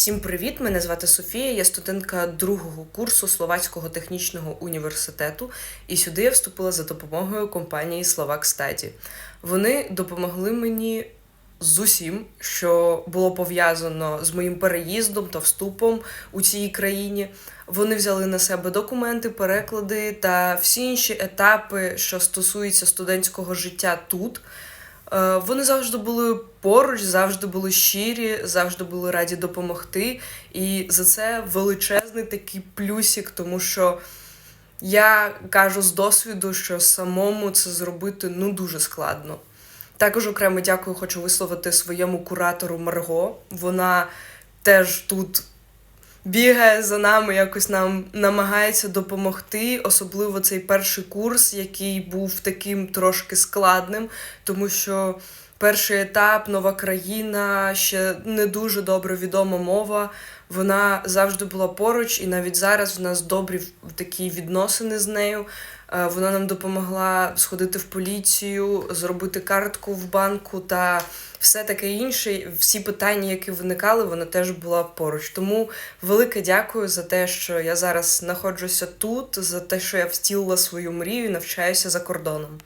Всім привіт! Мене звати Софія. Я студентка другого курсу Словацького технічного університету, і сюди я вступила за допомогою компанії Slovak Study. Вони допомогли мені з усім, що було пов'язано з моїм переїздом та вступом у цій країні. Вони взяли на себе документи, переклади та всі інші етапи, що стосуються студентського життя тут. Е, Вони завжди були поруч, завжди були щирі, завжди були раді допомогти. І за це величезний такий плюсик, тому що я кажу з досвіду, що самому це зробити ну дуже складно. Також окремо дякую, хочу висловити своєму куратору Марго. Вона теж тут бігає за нами, якось нам намагається допомогти. Особливо цей перший курс, який був таким трошки складним, тому що перший етап, нова країна, ще не дуже добре відома мова. Вона завжди була поруч, і навіть зараз в нас добрі такі відносини з нею. Е, Вона нам допомогла сходити в поліцію, зробити картку в банку та все таке інше. Всі питання, які виникали, вона теж була поруч. Тому велике дякую за те, що я зараз знаходжуся тут, за те, що я втілила свою мрію і навчаюся за кордоном.